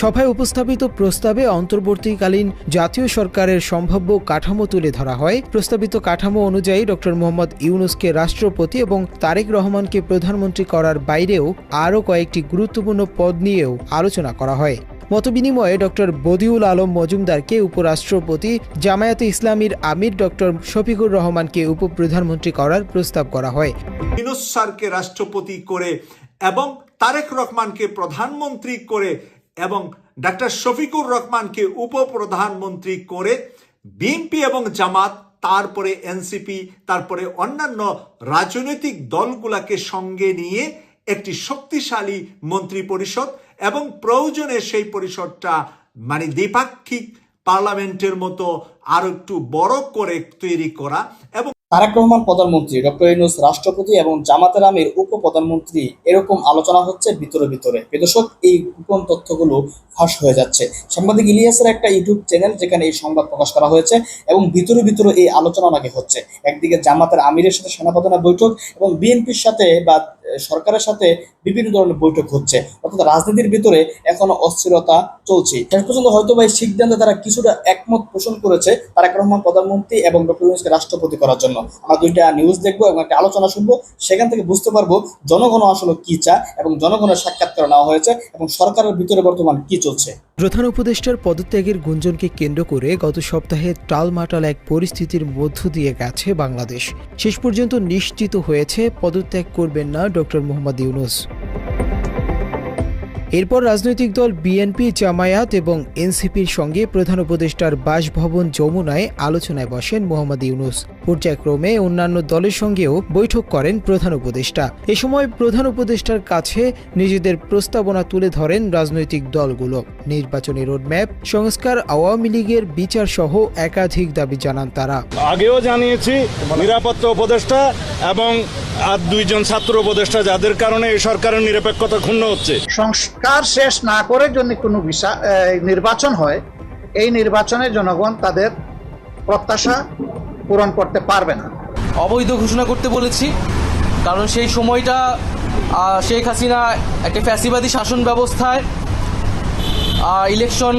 সভায় উপস্থাপিত প্রস্তাবে অন্তর্বর্তীকালীন জাতীয় সরকারের সম্ভাব্য কাঠামো তুলে ধরা হয়। প্রস্তাবিত কাঠামো অনুযায়ী ডক্টর মোহাম্মদ ইউনুসকে রাষ্ট্রপতি এবং তারেক রহমানকে প্রধানমন্ত্রী করার বাইরেও আরও কয়েকটি গুরুত্বপূর্ণ পদ নিয়েও আলোচনা করা হয়। মতবিনিময়ে ডক্টর বদিউল আলম মজুমদারকে উপরাষ্ট্রপতি, জামায়াতে ইসলামীর আমির ডক্টর শফিকুর রহমানকে উপপ্রধানমন্ত্রী করার প্রস্তাব করা হয়। ইউনুস স্যারকে রাষ্ট্রপতি করে এবং তারেক রহমানকে প্রধানমন্ত্রী করে এবং ডাক্তার শফিকুর রহমানকে উপপ্রধানমন্ত্রী করে বিএনপি এবং জামাত, তারপরে এনসিপি, তারপরে অন্যান্য রাজনৈতিক দলগুলাকে সঙ্গে নিয়ে একটি শক্তিশালী মন্ত্রী পরিষদ এবং প্রয়োজনে সেই পরিষদটা মানে দ্বিপাক্ষিক পার্লামেন্টের মতো আরও একটু বড় করে তৈরি করা এবং তারেক রহমান প্রধানমন্ত্রী, ডক্টর ইউনুস রাষ্ট্রপতি এবং জামাতের আমির উপপ্রধানমন্ত্রী, এরকম আলোচনা হচ্ছে ভিতরে ভিতরে। দর্শক, এই গোপন তথ্যগুলো ফাঁস হয়ে যাচ্ছে। সাংবাদিক ইলিয়াসের একটা ইউটিউব চ্যানেল যেখানে এই সংবাদ প্রকাশ করা হয়েছে এবং ভিতরে ভিতরে এই আলোচনা নাকি হচ্ছে। একদিকে জামাতের আমিরের সাথে সেনাপ্রধানের বৈঠক এবং বিএনপির সাথে বা সরকারের সাথে বিভিন্ন ধরনের বৈঠক হচ্ছে। অর্থাৎ রাজনীতির ভিতরে এখনও অস্থিরতা চলছে। শেষ পর্যন্ত হয়তো বা এই সিদ্ধান্তে তারা কিছুটা একমত পোষণ করেছে তারেক রহমান প্রধানমন্ত্রী এবং ডক্টর ইউনুসকে রাষ্ট্রপতি করার জন্য। আমরা দুইটা নিউজ দেখব এবং একটা আলোচনা শুনব। সেখান থেকে বুঝতে পারব জনগণ আসলে কি চায় এবং জনগণের সাক্ষাৎকার নেওয়া হয়েছে এবং সরকারের ভিতরে বর্তমান কি চলছে। প্রধান উপদেষ্টার পদত্যাগের গুঞ্জনকে কেন্দ্র করে গত সপ্তাহে টালমাটাল এক পরিস্থিতির মধ্য দিয়ে গেছে বাংলাদেশ। শেষ পর্যন্ত নিশ্চিত হয়েছে, পদত্যাগ করবেন না ডক্টর মোহাম্মদ ইউনুস। এরপর রাজনৈতিক দল বিএনপি জামায়াত এবং এনসিপির সঙ্গে প্রধান উপদেষ্টার বাসভবন যমুনায় আলোচনায় বসেন মোহাম্মদ ইউনুস। পর্যায়ক্রমে অন্যান্য দলের সঙ্গেও বৈঠক করেন প্রধান উপদেষ্টা। এ সময় প্রধান উপদেষ্টার কাছে নিজেদের প্রস্তাবনা তুলে ধরেন রাজনৈতিক দলগুলো। নির্বাচনী রোডম্যাপ সংস্কার আওয়ামী লীগের বিচার সহ একাধিক দাবি জানান তারা। আগেও জানিয়েছি নিরাপত্তা উপদেষ্টা এবং আর দুইজন ছাত্র উপদেষ্টা যাদের কারণে এই সরকারের নিরপেক্ষতা ক্ষুণ্ণ হচ্ছে। সংস্কার শেষ না করে যদি কোনো বিষা- নির্বাচন হয় এই নির্বাচনে জনগণ তাদের প্রত্যাশা পূরণ করতে পারবে না। অবৈধ ঘোষণা করতে বলেছি কারণ সেই সময়টা শেখ হাসিনা একটা ফ্যাসিবাদী শাসন ব্যবস্থায় ইলেকশন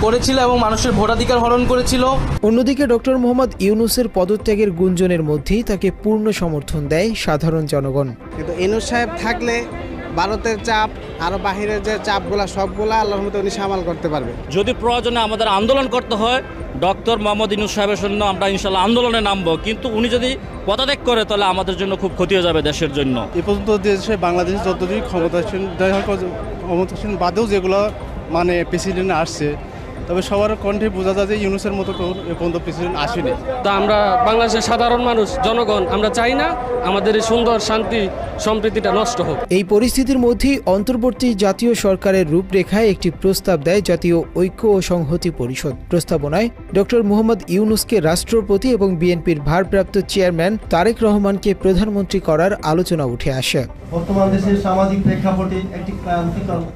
করেছিল এবং মানুষের ভোটাধিকার হরণ করেছিল। অন্যদিকে ডক্টর মোহাম্মদ ইউনুসের পদত্যাগের গুঞ্জনের মধ্যেই তাকে পূর্ণ সমর্থন দেয় সাধারণ জনগণ। কিন্তু ইনুস সাহেব থাকলে ভারতের চাপ আরও বাহিরের যে চাপগুলা সবগুলা আল্লাহর মতো উনি সামাল করতে পারবে। যদি প্রয়োজনে আমাদের আন্দোলন করতে হয় ডক্টর মোহাম্মদ ইনুস সাহেবের জন্য আমরা ইনশাল্লাহ আন্দোলনে নামবো। কিন্তু উনি যদি পদত্যাগ করে তাহলে আমাদের জন্য খুব ক্ষতি হয়ে যাবে দেশের জন্য। এ পর্যন্ত দেশে বাংলাদেশ যতদিন ক্ষমতাসীন যাই হোক, ক্ষমতাসীন বাদেও যেগুলো মানে প্রেসিডেন্ট আসছে তবে সবার কণ্ঠে বোঝা যায় যে ইউনুসের মতো কেউ পর্যন্ত প্রেসিডেন্ট আসেনি। তা আমরা বাংলাদেশের সাধারণ মানুষ জনগণ আমরা চাই না আমাদের এই সুন্দর শান্তি সম্প্রীতিটা নষ্ট হোক। এই পরিস্থিতির মধ্যেই অন্তর্বর্তী জাতীয় সরকারের রূপরেখায় একটি প্রস্তাব দেয় জাতীয় ঐক্য ও সংহতি পরিষদ। প্রস্তাবনায় ডক্টর মোহাম্মদ ইউনুসকে রাষ্ট্রপতি এবং বিএনপির ভারপ্রাপ্ত চেয়ারম্যান তারেক রহমানকে প্রধানমন্ত্রী করার আলোচনা উঠে আসে। বর্তমান দেশের সামাজিক প্রেক্ষাপটে একটি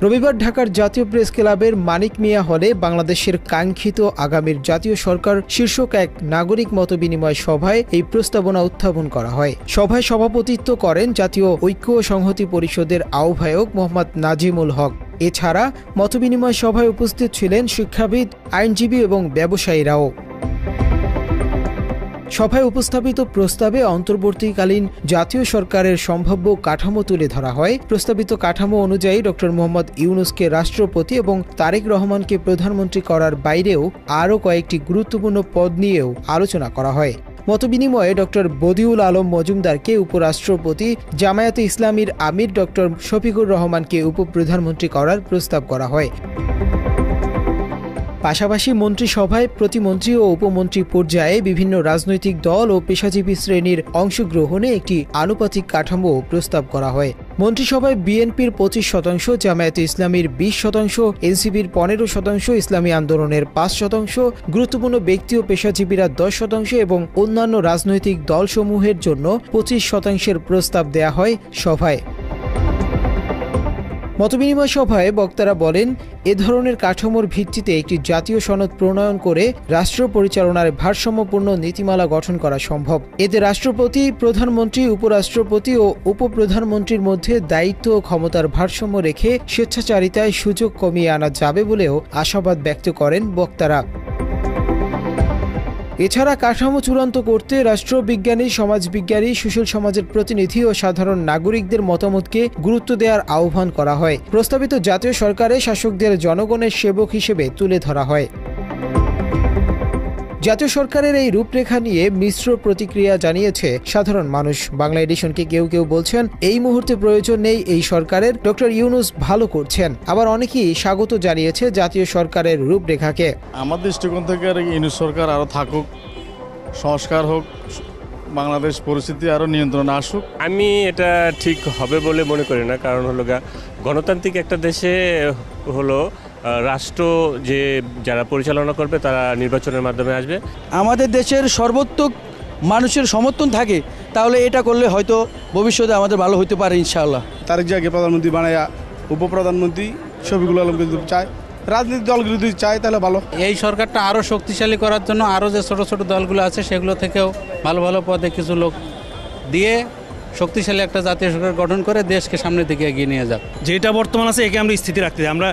রবিবার ঢাকার জাতীয় প্রেস ক্লাবের মানিক মিয়া হলে বাংলাদেশের কাঙ্ক্ষিত আগামীর জাতীয় সরকার শীর্ষক এক নাগরিক মতবিনিময় সভায় এই প্রস্তাবনা উত্থাপন করা হয়। সভায় সভাপতিত্ব করেন জাতীয় ঐক্য সংহতি পরিষদের আহ্বায়ক মোহাম্মদ নাজিমুল হক। এছাড়া মতবিনিময় সভায় উপস্থিত ছিলেন শিক্ষাবিদ, আইনজীবী এবং ব্যবসায়ীরাও। সভায় উপস্থাপিত প্রস্তাবে অন্তর্বর্তীকালীন জাতীয় সরকারের সম্ভাব্য কাঠামো তুলে ধরা হয়। প্রস্তাবিত কাঠামো অনুযায়ী ডক্টর মোহাম্মদ ইউনুসকে রাষ্ট্রপতি এবং তারেক রহমানকে প্রধানমন্ত্রী করার বাইরেও আরও কয়েকটি গুরুত্বপূর্ণ পদ নিয়েও আলোচনা করা হয়। মতবিনিময়ে ডক্টর বদিউল আলম মজুমদারকে উপরাষ্ট্রপতি, জামায়াতে ইসলামীর আমির ডক্টর শফিকুর রহমানকে উপপ্রধানমন্ত্রী করার প্রস্তাব করা হয়। পাশাপাশি মন্ত্রিসভায় প্রতিমন্ত্রী ও উপমন্ত্রী পর্যায়ে বিভিন্ন রাজনৈতিক দল ও পেশাজীবী শ্রেণির অংশগ্রহণে একটি আনুপাতিক কাঠামো প্রস্তাব করা হয়। মন্ত্রিসভায় বিএনপির পঁচিশ শতাংশ, জামায়াতে ইসলামীর বিশ শতাংশ, এনসিপির পনেরো শতাংশ, ইসলামী আন্দোলনের পাঁচ শতাংশ, গুরুত্বপূর্ণ ব্যক্তি ও পেশাজীবীরা দশ শতাংশ এবং অন্যান্য রাজনৈতিক দলসমূহের জন্য পঁচিশ শতাংশের প্রস্তাব দেয়া হয় সভায়। মতবিনিময় সভায় বক্তারা বলেন, এ ধরনের কাঠামোর ভিত্তিতে একটি জাতীয় সনদ প্রণয়ন করে রাষ্ট্র পরিচালনার ভারসাম্যপূর্ণ নীতিমালা গঠন করা সম্ভব। এতে রাষ্ট্রপতি, প্রধানমন্ত্রী, উপরাষ্ট্রপতি ও উপপ্রধানমন্ত্রীর মধ্যে দায়িত্ব ও ক্ষমতার ভারসাম্য রেখে স্বেচ্ছাচারিতায় সুযোগ কমিয়ে আনা যাবে বলেও আশাবাদ ব্যক্ত করেন বক্তারা। এছাড়া কাঠামো চূড়ান্ত করতে রাষ্ট্রবিজ্ঞানী, সমাজবিজ্ঞানী, সুশীল সমাজের প্রতিনিধি ও সাধারণ নাগরিকদের মতামতকে গুরুত্ব দেওয়ার আহ্বান করা হয়। প্রস্তাবিত জাতীয় সরকারে শাসকদের জনগণের সেবক হিসেবে তুলে ধরা হয়। জাতীয় সরকারের এই রূপরেখা নিয়ে মিশ্র প্রতিক্রিয়া জানিয়েছে সাধারণ মানুষ। বাংলা এডিশনকে কেউ কেউ বলছেন এই মুহূর্তে প্রয়োজন নেই এই সরকারের। ডক্টর ইউনুস ভালো করছেন। আবার অনেকেই স্বাগত জানিয়েছে জাতীয় সরকারের রূপরেখাকে। আমার দৃষ্টিকোণ থেকে আর ইউনুস সরকার আরও থাকুক সংস্কার হোক বাংলাদেশ পরিস্থিতি আরও নিয়ন্ত্রণে আসুক। আমি এটা ঠিক হবে বলে মনে করি না। কারণ হলো গা গণতান্ত্রিক একটা দেশে হলো রাষ্ট্র যে যারা পরিচালনা করবে তারা নির্বাচনের মাধ্যমে আসবে। আমাদের দেশের সর্বোত্তক মানুষের সমর্থন থাকে তাহলে এটা করলে হয়তো ভবিষ্যতে আমাদের ভালো হতে পারে ইনশাআল্লাহ। তারেক জাগে প্রধানমন্ত্রী বানায়া উপপ্রধানমন্ত্রী শফিকুল আলমকে যদি চায়। রাজনীতি দলগুলো যদি চায় তাহলে ভালো। এই সরকারটা আরও শক্তিশালী করার জন্য আরও যে ছোট ছোট দলগুলো আছে সেগুলো থেকেও ভালো ভালো পদে কিছু লোক দিয়ে শক্তিশালী একটা জাতীয় সরকার গঠন করে দেশকে সামনের দিকে এগিয়ে নিয়ে যাক। যেটা বর্তমান আছে একে আমরা স্থিতি রাখতে আমরা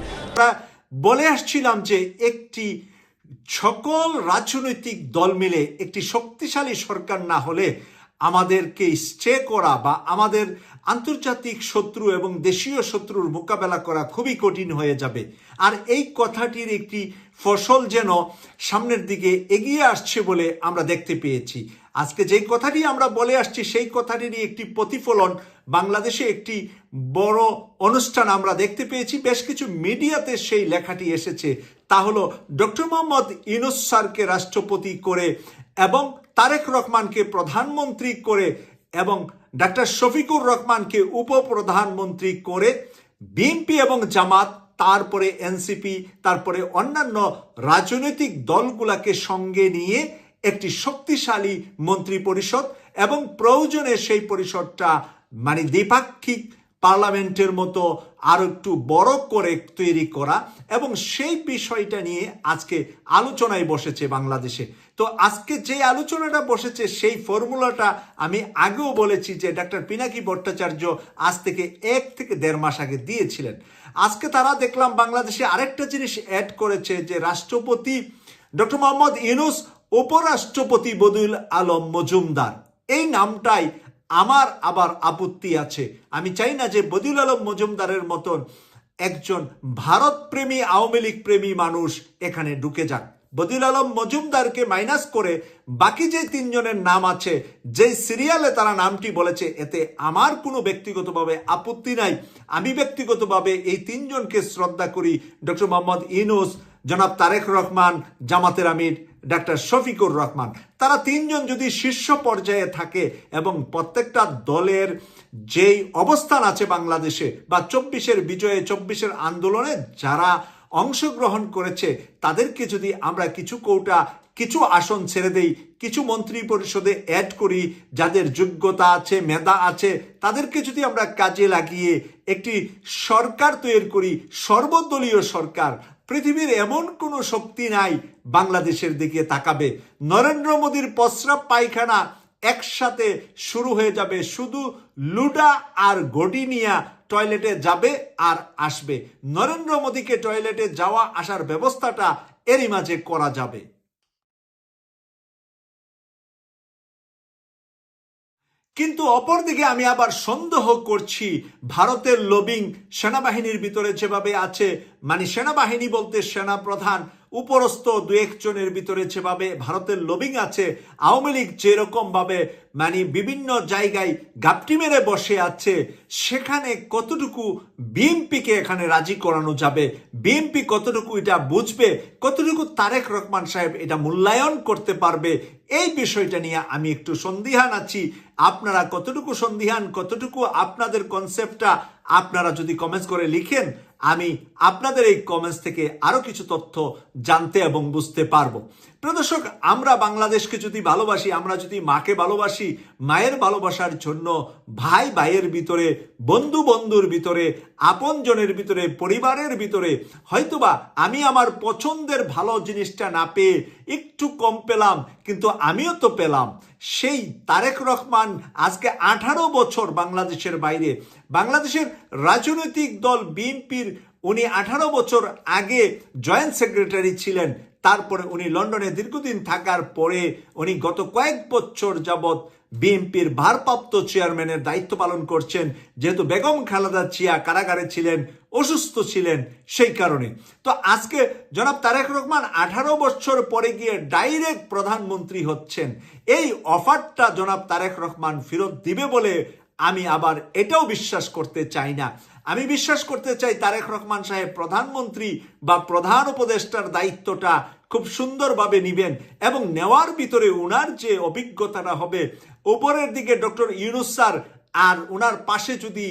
বলে আসছিলাম যে একটি সকল রাজনৈতিক দল মিলে একটি শক্তিশালী সরকার না হলে আমাদেরকে স্টে করা বা আমাদের আন্তর্জাতিক শত্রু এবং দেশীয় শত্রুর মোকাবেলা করা খুবই কঠিন হয়ে যাবে। আর এই কথাটির একটি ফসল যেন সামনের দিকে এগিয়ে আসছে বলে আমরা দেখতে পেয়েছি। আজকে যেই কথাটি আমরা বলে আসছি, সেই কথাটিরই একটি প্রতিফলন বাংলাদেশে একটি বড় অনুষ্ঠান আমরা দেখতে পেয়েছি। বেশ কিছু মিডিয়াতে সেই লেখাটি এসেছে। তা হলো, ডক্টর মোহাম্মদ ইউনুস স্যারকে রাষ্ট্রপতি করে এবং তারেক রহমানকে প্রধানমন্ত্রী করে এবং ডাক্তার শফিকুর রহমানকে উপপ্রধানমন্ত্রী করে বিএনপি এবং জামাত, তারপরে এনসিপি, তারপরে অন্যান্য রাজনৈতিক দলগুলাকে সঙ্গে নিয়ে একটি শক্তিশালী মন্ত্রী পরিষদ এবং প্রয়োজনে সেই পরিষদটা মানে দ্বিপাক্ষিক পার্লামেন্টের মতো আরও একটু বড় করে তৈরি করা এবং সেই বিষয়টা নিয়ে আজকে আলোচনায় বসেছে বাংলাদেশে। তো আজকে যে আলোচনাটা বসেছে সেই ফর্মুলাটা আমি আগেও বলেছি যে ডাক্তার পিনাকি ভট্টাচার্য আজ থেকে এক থেকে দেড় মাস আগে দিয়েছিলেন। আজকে তারা দেখলাম বাংলাদেশে আরেকটা জিনিস অ্যাড করেছে যে রাষ্ট্রপতি ডক্টর মোহাম্মদ ইউনুস, উপরাষ্ট্রপতি বদুল আলম মজুমদার। এই নামটাই আমার আবার আপত্তি আছে। আমি চাই না যে বদিউল আলম মজুমদারের মতন একজন ভারত প্রেমী আওয়ামী লীগ প্রেমী মানুষ এখানে ঢুকে যাক। বদিউল আলম মজুমদারকে মাইনাস করে বাকি যে তিনজনের নাম আছে, যে সিরিয়ালে তারা নামটি বলেছে, এতে আমার কোনো ব্যক্তিগতভাবে আপত্তি নাই। আমি ব্যক্তিগতভাবে এই তিনজনকে শ্রদ্ধা করি। ডক্টর মোহাম্মদ ইনুস জনাব তারেক রহমান, জামাতের আমির, ডাক্তার শফিকুর রহমান। তারা তিনজন যদি শীর্ষ পর্যায়ে থাকে এবং প্রত্যেকটা দলের যেই অবস্থান আছে বাংলাদেশে বা চব্বিশের বিজয়ে, চব্বিশের আন্দোলনে যারা অংশগ্রহণ করেছে, তাদেরকে যদি আমরা কিছু কৌটা, কিছু আসন ছেড়ে দেই, কিছু মন্ত্রী পরিষদে অ্যাড করি, যাদের যোগ্যতা আছে, মেধা আছে, তাদেরকে যদি আমরা কাজে লাগিয়ে একটি সরকার তৈরি করি, সর্বদলীয় সরকার পৃথিবীর এমন কোনো শক্তি নাই বাংলাদেশের দিকে তাকাবে। নরেন্দ্র মোদীর প্রস্রাব পায়খানা একসাথে শুরু হয়ে যাবে। শুধু লুডা আর গডিনিয়া টয়লেটে যাবে আর আসবে। নরেন্দ্র মোদীকে টয়লেটে যাওয়া আসার ব্যবস্থাটা এরই মাঝে করা যাবে। কিন্তু অপরদিকে আমি আবার সন্দেহ করছি, ভারতের লবিং সেনাবাহিনীর ভিতরে যেভাবে আছে। মানে সেনাবাহিনী বলতে সেনা প্রধান উপরস্থ দু একজনের ভিতরে যেভাবে ভারতের লবিং আছে, আওয়ামী লীগ যেরকম ভাবে মানে বিভিন্ন জায়গায় গাপটি মেরে বসে আছে, সেখানে কতটুকু বিএনপিকে এখানে রাজি করানো যাবে? বিএনপি কতটুকু এটা বুঝবে? কতটুকু তারেক রহমান সাহেব এটা মূল্যায়ন করতে পারবে? এই বিষয়টা নিয়ে আমি একটু সন্দিহান আছি। আপনারা কতটুকু সন্দিহান কতটুকু আপনাদের কনসেপ্টটা আপনারা যদি কমেন্টস করে লিখেন, আমি আপনাদের এই কমেন্টস থেকে আরও কিছু তথ্য জানতে এবং বুঝতে পারব। প্রদর্শক আমরা বাংলাদেশকে যদি ভালোবাসি, আমরা যদি মাকে ভালোবাসি, মায়ের ভালোবাসার জন্য ভাই ভাইয়ের ভিতরে, বন্ধু বন্ধুর ভিতরে, আপনজনের ভিতরে, পরিবারের ভিতরে, হয়তোবা আমি আমার পছন্দের ভালো জিনিসটা না পেয়ে একটু কম পেলাম, কিন্তু আমিও তো পেলাম। সেই তারেক রহমান আজকে আঠারো বছর বাংলাদেশের বাইরে। বাংলাদেশের রাজনৈতিক দল বিএনপির উনি আঠারো বছর আগে জয়েন্ট সেক্রেটারি ছিলেন। তারপরে উনি লন্ডনে দীর্ঘদিন থাকার পরে উনি গত কয়েক বছর যাবৎ বিএনপির ভারপ্রাপ্ত চেয়ারম্যানের দায়িত্ব পালন করছেন। যেহেতু বেগম খালেদা চিয়া কারাগারে ছিলেন, অসুস্থ ছিলেন সেই কারণে। তো আজকে জনাব তারেক রহমান আঠারো বছর পরে গিয়ে ডাইরেক্ট প্রধানমন্ত্রী হচ্ছেন। এই অফারটা জনাব তারেক রহমান ফেরত দিবে বলে আমি আবার এটাও বিশ্বাস করতে চাই না। আমি বিশ্বাস করতে চাই তারেক রহমান সাহেব প্রধানমন্ত্রী বা প্রধান উপদেষ্টার দায়িত্বটা খুব সুন্দরভাবে নিবেন এবং নেওয়ার ভিতরে উনার যে অভিজ্ঞতাটা হবে, উপরের দিকে ডক্টর ইউনুস স্যার আর উনার পাশে যদি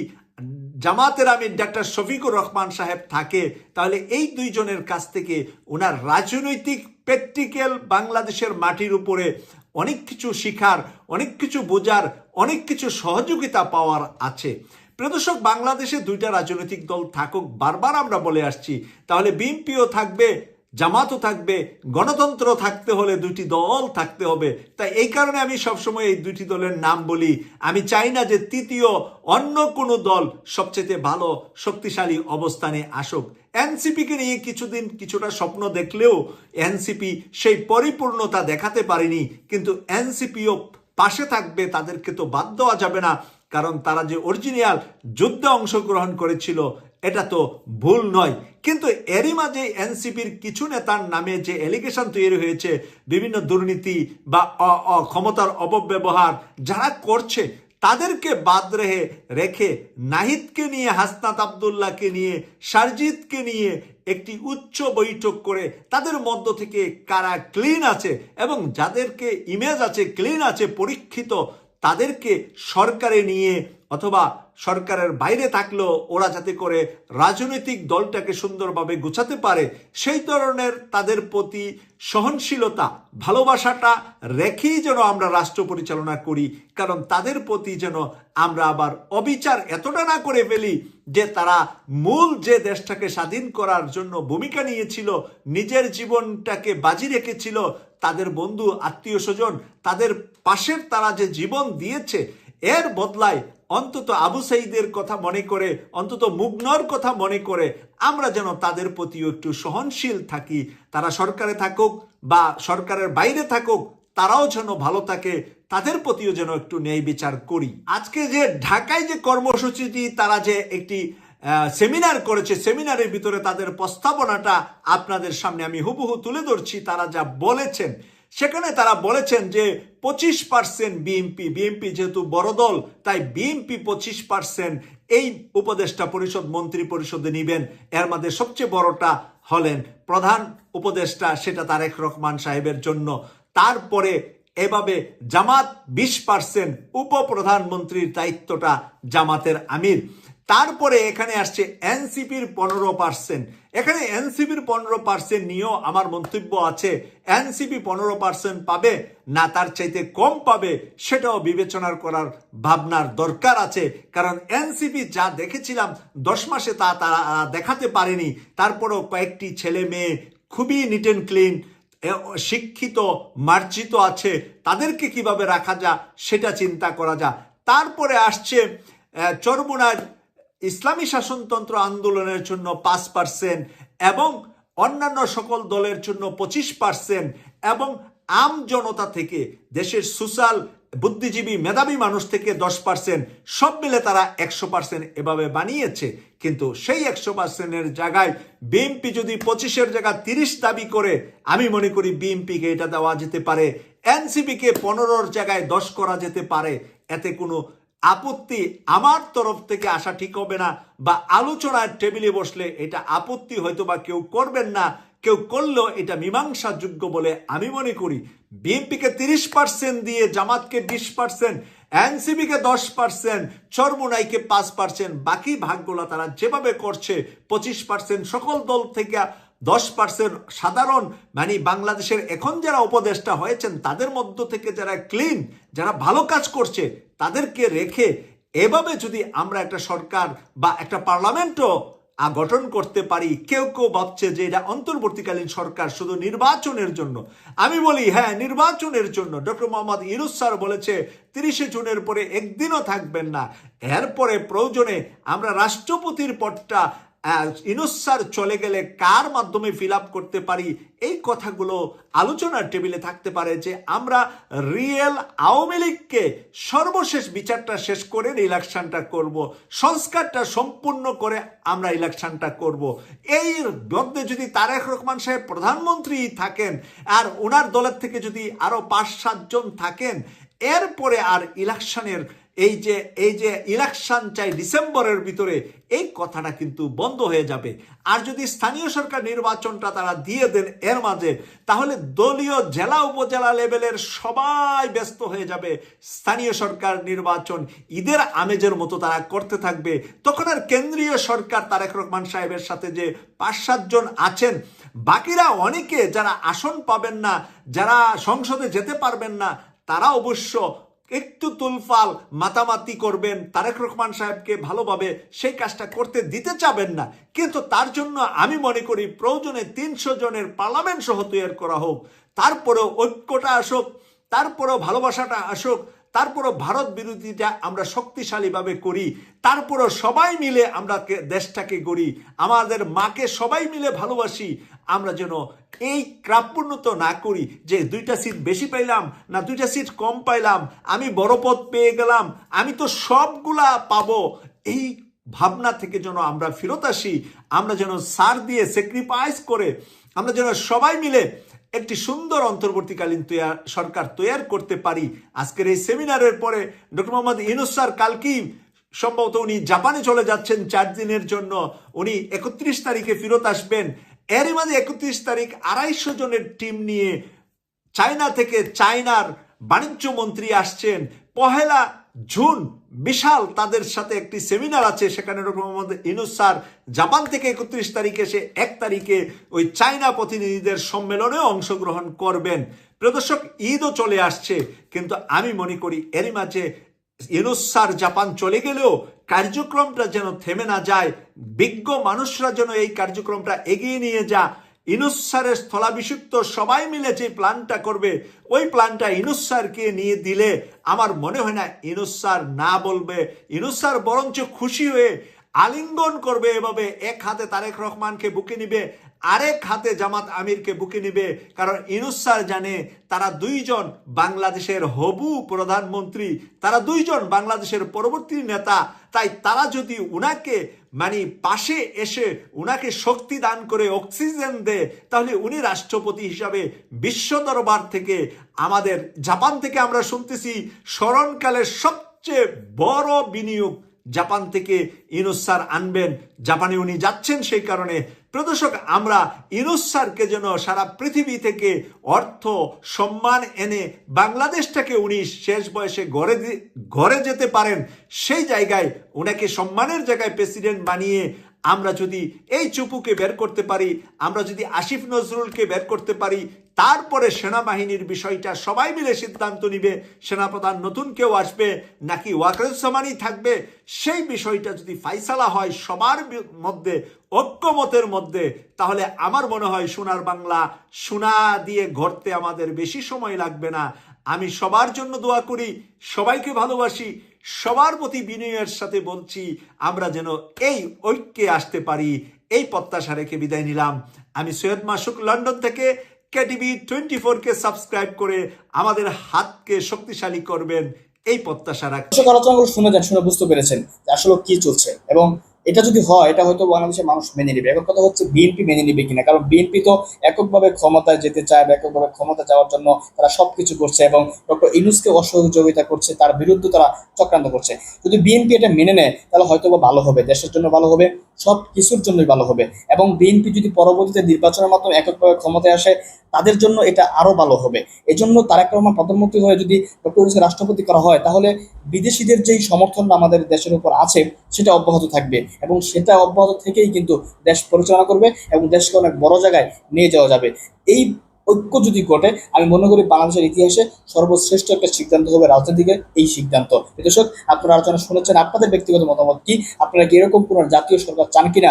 জামাতের আমির ডাক্তার শফিকুর রহমান সাহেব থাকে, তাহলে এই দুইজনের কাছ থেকে ওনার রাজনৈতিক প্র্যাকটিক্যাল বাংলাদেশের মাটির উপরে অনেক কিছু শিখার, অনেক কিছু বোঝার, অনেক কিছু সহযোগিতা পাওয়ার আছে। প্রদর্শক বাংলাদেশে দুইটা রাজনৈতিক দল থাকুক, বারবার আমরা বলে আসছি, তাহলে বিএনপিও থাকবে জামাতও থাকবে গণতন্ত্র থাকতে হলে দুটি দল থাকতে হবে। তাই এই কারণে আমি সবসময় এই দুটি দলের নাম বলি। আমি চাই না যে তৃতীয় অন্য কোনো দল সবচেয়ে ভালো, শক্তিশালী অবস্থানে আসুক। এনসিপিকে নিয়ে কিছুদিন কিছুটা স্বপ্ন দেখলেও এনসিপি সেই পরিপূর্ণতা দেখাতে পারেনি। কিন্তু এনসিপিও পাশে থাকবে, তাদেরকে তো বাদ দেওয়া যাবে না। কারণ তারা যে অরিজিনাল যুদ্ধে অংশগ্রহণ করেছিল এটা তো ভুল নয়। কিন্তু এরই মাঝে এনসিপির কিছু নেতার নামে যে এলিগেশন তৈরি হয়েছে, বিভিন্ন দুর্নীতি বা ক্ষমতার অপব্যবহার যারা করছে, তাদেরকে বাদ রেখে রেখে নাহিদকে নিয়ে, হাসনাত আবদুল্লাহকে নিয়ে সারজিৎকে নিয়ে একটি উচ্চ বৈঠক করে তাদের মধ্য থেকে কারা ক্লিন আছে এবং যাদেরকে ইমেজ আছে ক্লিন আছে, পরীক্ষিত, তাদেরকে সরকারে নিয়ে অথবা সরকারের বাইরে থাকলেও ওরা যাতে করে রাজনৈতিক দলটাকে সুন্দরভাবে গুছাতে পারে, সেই ধরনের তাদের প্রতি সহনশীলতা, ভালোবাসাটা রেখেই যেন আমরা রাষ্ট্র পরিচালনা করি। কারণ তাদের প্রতি যেন আমরা আবার অবিচার এতটা না করে ফেলি যে তারা মূল যে দেশটাকে স্বাধীন করার জন্য ভূমিকা নিয়েছিল, নিজের জীবনটাকে বাজি রেখেছিল, তাদের বন্ধু আত্মীয় স্বজন তাদের পাশের তারা যে জীবন দিয়েছে এর বদলায় অন্তত আবু সাইদের কথা মনে করে, অন্তত মুগ্নর কথা মনে করে আমরা যেন তাদের প্রতিও একটু সহনশীল থাকি। তারা সরকারে থাকুক বা সরকারের বাইরে থাকুক, তারাও যেন ভালো থাকে, তাদের প্রতিও যেন একটু ন্যায় বিচার করি। আজকে যে ঢাকায় যে কর্মসূচিটি, তারা যে একটি সেমিনার করেছে, সেমিনারের ভিতরে তাদের প্রস্তাবনাটা আপনাদের সামনে আমি হুবহু তুলে ধরছি, তারা যা বলেছেন সেখানে তারা বলেছেন যে পঁচিশ পার্সেন্ট বিএমপি বিএমপি যেহেতু বড় দল, তাই বিএমপি পঁচিশ পার্সেন্ট এই উপদেষ্টা পরিষদ, মন্ত্রী পরিষদে নিবেন। এর মধ্যে সবচেয়ে বড়টা হলেন প্রধান উপদেষ্টা, সেটা তারেক রহমান সাহেবের জন্য। তারপরে এভাবে জামাত বিশ পার্সেন্ট উপপ্রধানমন্ত্রীর দায়িত্বটা জামাতের আমির। তারপরে এখানে আসছে এনসিপির পনেরো পার্সেন্ট এখানে এনসিপির পনেরো পার্সেন্ট নিয়েও আমার মন্তব্য আছে, এনসিপি পনেরো পার্সেন্ট পাবে না তার চাইতে কম পাবে সেটাও বিবেচনার করার ভাবনার দরকার আছে। কারণ এনসিপি যা দেখেছিলাম, দশ মাসে তা তারা দেখাতে পারেনি। তারপরেও কয়েকটি ছেলে মেয়ে খুবই নিট অ্যান্ড ক্লিন শিক্ষিত, মার্জিত আছে। তাদেরকে কীভাবে রাখা যা সেটা চিন্তা করা যা তারপরে আসছে চরমুনার ইসলামী শাসনতন্ত্র আন্দোলনের জন্য পাঁচ পার্সেন্ট এবং অন্যান্য সকল দলের জন্য পঁচিশ পার্সেন্ট এবং আম জনতা থেকে দেশের সোশ্যাল বুদ্ধিজীবী, মেধাবী মানুষ থেকে দশ পার্সেন্ট সব মিলে তারা একশো পার্সেন্ট এভাবে বানিয়েছে। কিন্তু সেই একশো পার্সেন্টের জায়গায় বিএনপি যদি পঁচিশের জায়গা তিরিশ দাবি করে, আমি মনে করি বিএনপিকে এটা দেওয়া যেতে পারে। এনসিপিকে পনেরোর জায়গায় দশ করা যেতে পারে। এতে কোনো আপত্তি আমার তরফ থেকে আসা ঠিক হবে না বা আলোচনার টেবিলে বসলে এটা আপত্তি হয়তো বা কেউ করবেন না, কেউ করলেও এটা মীমাংসাযোগ্য বলে আমি মনে করি। বিএনপিকে তিরিশ পার্সেন্ট দিয়ে, জামাতকে বিশ পার্সেন্ট এনসিবিকে দশ পার্সেন্ট, চরমুনাইকে পাঁচ পার্সেন্ট, বাকি ভাগগুলো তারা যেভাবে করছে, পঁচিশ পার্সেন্ট সকল দল থেকে দশ পার্সেন্ট সাধারণ মানে বাংলাদেশের এখন যারা উপদেষ্টা হয়েছেন তাদের মধ্য থেকে যারা ক্লিন, যারা ভালো কাজ করছে তাদেরকে রেখে এভাবে যদি আমরা একটা সরকার বা একটা পার্লামেন্টও গঠন করতে পারি, কেউ কেউ ভাবছে যে এটা অন্তর্বর্তীকালীন সরকার শুধু নির্বাচনের জন্য। আমি বলি হ্যাঁ নির্বাচনের জন্য। ডক্টর মোহাম্মদ ইরুস স্যার বলেছে, তিরিশে জুনের পরে একদিনও থাকবেন না। এরপরে প্রয়োজনে আমরা রাষ্ট্রপতির পদটা ইনুস স্যার চলে গেলে কার মাধ্যমে ফিল করতে পারি? এই কথাগুলো আলোচনার টেবিলে থাকতে পারে যে আমরা রিয়েল আওয়ামী লীগকে সর্বশেষ বিচারটা শেষ করে ইলেকশনটা করব। সংস্কারটা সম্পূর্ণ করে আমরা ইলেকশনটা করব। এই মধ্যে যদি তারেক রহমান সাহেব প্রধানমন্ত্রী থাকেন আর ওনার দলের থেকে যদি আরও পাঁচ সাতজন থাকেন, এরপরে আর ইলেকশনের এই যে এই যে ইলেকশন চাই ডিসেম্বরের ভিতরে, এই কথাটা কিন্তু বন্ধ হয়ে যাবে। আর যদি স্থানীয় সরকার নির্বাচনটা তারা দিয়ে দেন এর মাঝে, তাহলে দলীয় জেলা উপজেলা লেভেলের সবাই ব্যস্ত হয়ে যাবে। স্থানীয় সরকার নির্বাচন ঈদের আমেজের মতো তারা করতে থাকবে। তখন আর কেন্দ্রীয় সরকার তারেক রহমান সাহেবের সাথে যে পাঁচ সাতজন আছেন, বাকিরা অনেকে যারা আসন পাবেন না, যারা সংসদে যেতে পারবেন না, তারা অবশ্য একটু তুলফাল মাতামাতি করবেন। তারেক রহমান সাহেবকে ভালোভাবে সেই কাজটা করতে দিতে চাবেন না। কিন্তু তার জন্য আমি মনে করি প্রয়োজনে তিনশো জনের পার্লামেন্ট সহ তৈরি করা হোক। তারপরেও ঐক্যটা আসুক, তারপরেও ভালোবাসাটা আসুক তারপরও ভারত বিরোধীটা আমরা শক্তিশালীভাবে করি, তারপরও সবাই মিলে আমরা দেশটাকে গড়ি, আমাদের মাকে সবাই মিলে ভালোবাসি, আমরা যেন এই ক্রাপূর্ণত না করি যে দুইটা সিট বেশি পাইলাম না দুইটা সিট কম পাইলাম, আমি বড় পদ পেয়ে গেলাম, আমি তো সবগুলা পাবো। এই ভাবনা থেকে যেন আমরা ফেরত আসি, আমরা যেন সার দিয়ে স্যাক্রিফাইস করে, আমরা যেন সবাই মিলে একটি সুন্দর অন্তর্বর্তীকালীন সরকার তৈয়ার করতে পারি। আজকের এই সেমিনারের পরে ডক্টর মোহাম্মদ ইনুস স্যার কালকেই সম্ভবত উনি জাপানে চলে যাচ্ছেন চার দিনের জন্য। উনি একত্রিশ তারিখে ফেরত আসবেন। এরই মাঝে একত্রিশ তারিখ আড়াইশো জনের টিম নিয়ে চায়না থেকে চায়নার বাণিজ্য মন্ত্রী আসছেন। পহেলা জুন বিশাল তাদের সাথে একটি সেমিনার আছে, সেখানে doctor Mohammad Yunus sir Japan থেকে একত্রিশ তারিখে সে এক তারিখে ওই চায়না প্রতিনিধিদের সম্মেলনে অংশগ্রহণ করবেন। প্রদর্শক ঈদও চলে আসছে, কিন্তু আমি মনে করি এরই মাঝে ইনুস স্যার জাপান চলে গেলেও কার্যক্রমটা যেন থেমে না যায়, বিজ্ঞ মানুষরা যেন এই কার্যক্রমটা এগিয়ে নিয়ে যা ইনুস স্যারের স্থলাভিষিক্ত সবাই মিলে যে প্ল্যানটা করবে, ওই প্ল্যানটা ইনুস নিয়ে দিলে আমার মনে হয় না ইনুস স্যার না বলবে। ইনুস বরঞ্চ খুশি হয়ে আলিঙ্গন করবে এভাবে এক হাতে তারেক রহমানকে বুকে নিবে আরেক হাতে জামাত আমিরকে বুকে নিবে, কারণ ইনুস স্যার জানে তারা দুইজন বাংলাদেশের হবু প্রধানমন্ত্রী, তারা দুইজন বাংলাদেশের পরবর্তী নেতা, তাই তারা যদি উনাকে মানে পাশে এসে উনাকে শক্তি দান করে অক্সিজেন দেয়, তাহলে উনি রাষ্ট্রপতি হিসাবে বিশ্ব দরবার থেকে, আমাদের জাপান থেকে আমরা শুনতেছি, স্মরণকালের সবচেয়ে বড় বিনিয়োগ জাপান থেকে ইনুস স্যার আনবেন। জাপানে উনি যাচ্ছেন সেই কারণে। প্রদর্শক, আমরা ইনুস স্যারকে যেন সারা পৃথিবী থেকে অর্থ, সম্মান এনে বাংলাদেশটাকে উনি শেষ বয়সে গড়ে গড়ে ঘরে যেতে পারেন, সেই জায়গায় ওনাকে সম্মানের জায়গায় প্রেসিডেন্ট বানিয়ে আমরা যদি এই চুপুকে বের করতে পারি, আমরা যদি আসিফ নজরুলকে বের করতে পারি, তারপরে সেনাবাহিনীর বিষয়টা সবাই মিলে সিদ্ধান্ত নিবে, সেনাপ্রধান নতুন কেউ আসবে, নাকি ওয়াকরুজ্জামানই থাকবে, সেই বিষয়টা যদি ফাইসালা হয় সবার মধ্যে, ঐক্যমতের মধ্যে, তাহলে আমার মনে হয় সোনার বাংলা সোনা দিয়ে গড়তে আমাদের বেশি সময় লাগবে না। আমি সবার জন্য দোয়া করি, সবাইকে ভালোবাসি সবার প্রতি বিনয়ের সাথে বলছি, আমরা যেন এই ঐক্যে আসতে পারি, এই প্রত্যাশা রেখে বিদায় নিলাম। আমি সৈয়দ মাসুক, লন্ডন থেকে কেডিবি টোয়েন্টি ফোরকে সাবস্ক্রাইব করে আমাদের হাতকে শক্তিশালী করবেন, এই প্রত্যাশা রাখছি। শুনে যান, শুনে বুঝতে পেরেছেন আসলে কি চলছে এবং এটা যদি হয়, এটা হয়তো বাংলাদেশের মানুষ মেনে নেবে। এখন কথা হচ্ছে বিএনপি মেনে নেবে কিনা? কারণ বিএনপি তো এককভাবে ক্ষমতায় যেতে চায় বা এককভাবে ক্ষমতা যাওয়ার জন্য তারা সবকিছু করছে এবং ডক্টর ইনুসকে অসহযোগিতা করছে, তার বিরুদ্ধে তারা চক্রান্ত করছে। যদি বিএনপি এটা মেনে নেয়, তাহলে হয়তো বা ভালো হবে, দেশের জন্য ভালো হবে সব কিছুর জন্যই ভালো হবে। এবং বিএনপি যদি পরবর্তীতে নির্বাচনের মাধ্যমে এককভাবে ক্ষমতায় আসে, তাদের জন্য এটা আরও ভালো হবে। এজন্য তারেক রহমান প্রধানমন্ত্রী হয়ে যদি ডক্টর ইউনূসকে রাষ্ট্রপতি করা হয়, তাহলে বিদেশিদের যেই সমর্থনটা আমাদের দেশের উপর আছে, সেটা অব্যাহত থাকবে। এবং সেটা অব্যাহত থেকেই কিন্তু দেশ পরিচালনা করবে এবং দেশকে অনেক বড় জায়গায় নিয়ে যাওয়া যাবে। এই ঐক্য যদি ঘটে, আমি মনে করি বাংলাদেশের ইতিহাসে সর্বশ্রেষ্ঠ একটা সিদ্ধান্ত হবে রাজনীতিকে এই সিদ্ধান্ত। দর্শক, আপনারা আলোচনা শুনেছেন, আপনাদের ব্যক্তিগত মতামত কি? আপনারা কি এরকম কোনো জাতীয় সরকার চান কিনা?